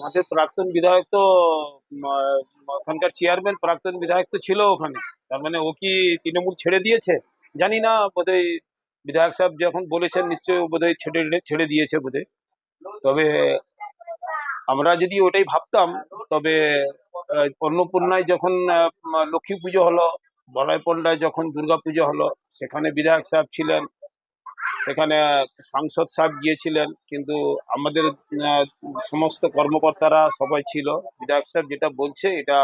আমাদের প্রাক্তন বিধায়ক তো ওখানকার চেয়ারম্যান প্রাক্তন বিধায়ক তো ছিল ওখানে। তার মানে ও কি তৃণমূল ছেড়ে দিয়েছে? জানি না, বোধহয় বিধায়ক সাহেব যখন বলেছেন নিশ্চয়ই বোধহয় ছেড়ে ছেড়ে দিয়েছে বোধহয়। তবে আমরা যদি ওটাই ভাবতাম, তবে অন্নপূর্ণায় যখন লক্ষ্মী পুজো হলো বলয় পণ্ডায় যখন দুর্গা পুজো হলো, সেখানে বিধায়ক সাহেব ছিলেন সেখানে সাংসদ সাহেব গিয়েছিলেন, কিন্তু আমাদের সমস্ত কর্মকর্তারা সবাই ছিল। বিধায়ক সাহেব যেটা বলছে, এটা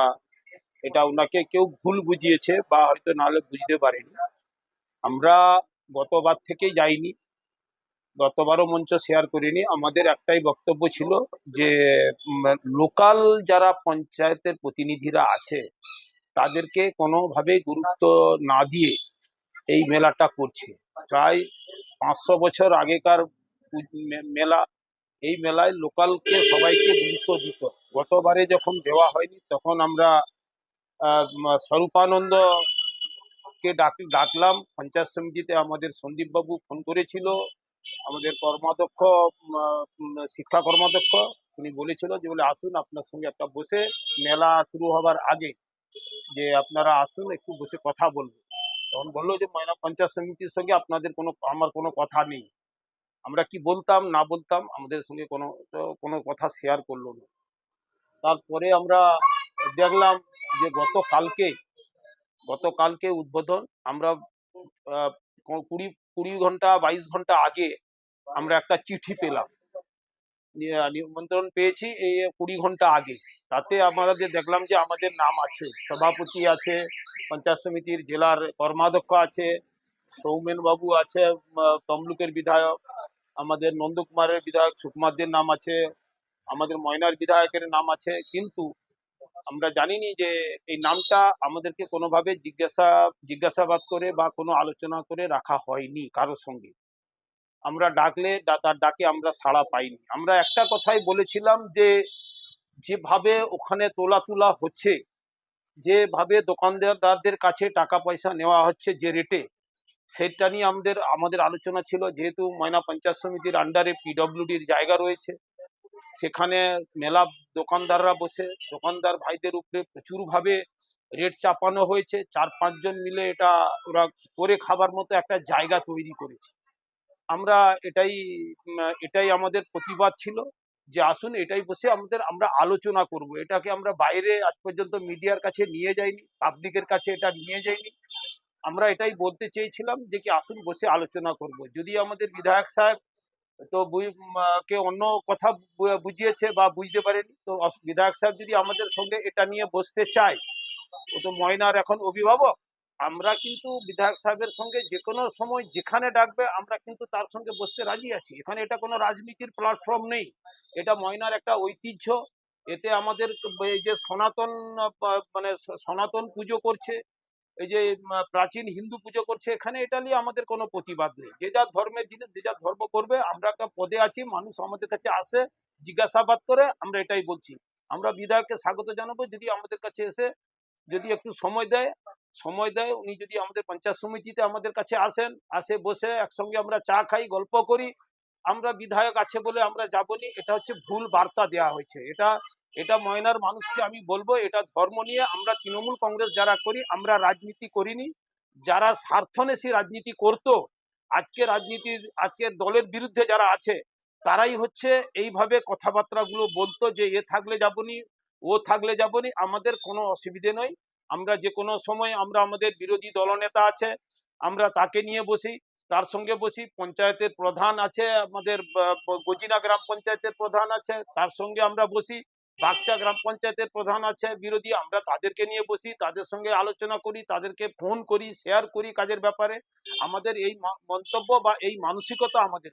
এটা ওনাকে কেউ ভুল বুঝিয়েছে বা হয়তো নাহলে বুঝতে পারেনি। আমরা গতবার থেকেই যাইনি। গতবারও মঞ্চ শেয়ার করিনি। আমাদের একটাই বক্তব্য ছিল যে লোকাল যারা পঞ্চায়েতের প্রতিনিধিরা আছে, তাদেরকে কোনোভাবেই গুরুত্ব না দিয়ে এই মেলাটা করছে। প্রায় পাঁচশো বছর আগেকার মেলা। এই মেলায় লোকালকে সবাইকে গুরুত্ব দিত গতবারে যখন দেওয়া হয়নি, তখন আমরা স্বরূপানন্দকে ডাক ডাকলাম। পঞ্চায়েত সমিতিতে আমাদের সন্দীপবাবু ফোন করেছিল। আমাদের কর্মাধ্যক্ষ শিক্ষা কর্মাধ্যক্ষ। উনি বলেছিল যে, বলে, আসুন আপনার সঙ্গে একটা বসে মেলা শুরু হবার আগে যে, আপনারা আসুন, একটু বসে কথা বলব। তখন বলল যে, ময়না পঞ্চায়েত সমিতির সঙ্গে আপনাদের কোনো, আমার কোনো কথা নেই। আমরা কি বলতাম, না বলতাম, আমাদের সঙ্গে কোনো কোনো কথা শেয়ার করল না। তারপরে আমরা দেখলাম যে, গতকালকে গতকালকে উদ্বোধন, আমরা কুড়ি কুড়ি ঘণ্টা, বাইশ ঘণ্টা আগে আমরা একটা চিঠি পেলাম। নিমন্ত্রণ পেয়েছি এই কুড়ি ঘণ্টা আগে। তাতে আমাদের দেখলাম যে, আমাদের নাম আছে, সভাপতি আছে পঞ্চায়েত সমিতির জেলার কর্মাধ্যক্ষ আছে, সৌমেন বাবু আছে তমলুকের বিধায়ক, আমাদের নন্দকুমারের বিধায়ক সুকুমারদের নাম আছে, আমাদের ময়নার বিধায়কের নাম আছে, কিন্তু আমরা জানিনি যে এই নামটা আমাদেরকে কোনোভাবে জিজ্ঞাসা, জিজ্ঞাসাবাদ করে বা কোনো আলোচনা করে রাখা হয়নি কারোর সঙ্গে। আমরা ডাকলে তার ডাকে আমরা সাড়া পাইনি। আমরা একটা কথাই বলেছিলাম যে, যেভাবে ওখানে তোলা তোলা হচ্ছে যেভাবে দোকানদারদের কাছে টাকা পয়সা নেওয়া হচ্ছে যে রেটে সেটা নিয়ে আমাদের আমাদের আলোচনা ছিল। যেহেতু ময়না পঞ্চায়েত সমিতির আন্ডারে পিডব্লিউডির জায়গা রয়েছে, সেখানে মেলা দোকানদাররা বসে, দোকানদার ভাইদের উপরে প্রচুরভাবে রেট চাপানো হয়েছে। চার, পাঁচজন মিলে এটা ওরা করে খাবার মতো একটা জায়গা তৈরি করেছে। আমরা এটাই এটাই আমাদের প্রতিবাদ ছিল। যে আসুন এটাই বসে আমাদের, আমরা আলোচনা করব। এটাকে আমরা বাইরে আজ পর্যন্ত মিডিয়ার কাছে নিয়ে যাইনি, পাবলিকের কাছে এটা নিয়ে যাইনি। আমরা এটাই বলতে চেয়েছিলাম যে কি আসুন বসে আলোচনা করব। যদি আমাদের বিধায়ক সাহেব তো কে অন্য কথা বুঝিয়েছে বা বুঝতে পারেনি, তো বিধায়ক সাহেব যদি আমাদের সঙ্গে এটা নিয়ে বসতে চায়, ও তো ময়নার এখন অভিভাবক আমরা কিন্তু বিধায়ক সাহেবের সঙ্গে যে কোনো সময় যেখানে ডাকবে, আমরা কিন্তু তার সঙ্গে বসতে রাজি আছি। এখানে এটা কোনো রাজনীতির প্ল্যাটফর্ম নেই। এটা ময়নার একটা ঐতিহ্য। এতে আমাদের এই যে সনাতন মানে সনাতন পুজো করছে, এই যে প্রাচীন হিন্দু পুজো করছে, এখানে এটা নিয়ে আমাদের কোনো প্রতিবাদ নেই। যে যার ধর্মের জিনিস, যে যার ধর্ম করবে, আমরা একটা পদে আছি, মানুষ আমাদের কাছে আসে, জিজ্ঞাসাবাদ করে আমরা এটাই বলছি। আমরা বিধায়ককে স্বাগত জানাব, যদি আমাদের কাছে এসে যদি একটু সময় দেয় সময় দেয়, উনি যদি আমাদের পঞ্চায়েত সমিতিতে আমাদের কাছে আসেন, আসে বসে একসঙ্গে আমরা চা খাই, গল্প করি, আমরা বিধায়ক আছে বলে আমরা যাবনি এটা হচ্ছে ভুল বার্তা দেওয়া হয়েছে। এটা এটা ময়নার মানুষকে আমি বলব, এটা ধর্ম নিয়ে আমরা তৃণমূল কংগ্রেস যারা করি, আমরা রাজনীতি করিনি। যারা স্বার্থনেশী রাজনীতি করতো, আজকে রাজনীতির, আজকের দলের বিরুদ্ধে যারা আছে, তারাই হচ্ছে এইভাবে কথাবার্তাগুলো বলতো যে, এ থাকলে যাবনি ও থাকলে যাবনি আমাদের কোনো অসুবিধে নয়। আমরা যে কোনো সময় আমরা আমাদের বিরোধী দলনেতা আছে, আমরা তাকে নিয়ে বসি, তার সঙ্গে বসি। পঞ্চায়েতের প্রধান আছে, আমাদের গজিনা গ্রাম পঞ্চায়েতের প্রধান আছে, তার সঙ্গে আমরা বসি। বাগচা গ্রাম পঞ্চায়েতের প্রধান আছে, বিরোধী, আমরা তাদেরকে নিয়ে বসি, তাদের সঙ্গে আলোচনা করি, তাদেরকে ফোন করি শেয়ার করি কাজের ব্যাপারে। আমাদের এই মন্তব্য বা এই মানসিকতা আমাদের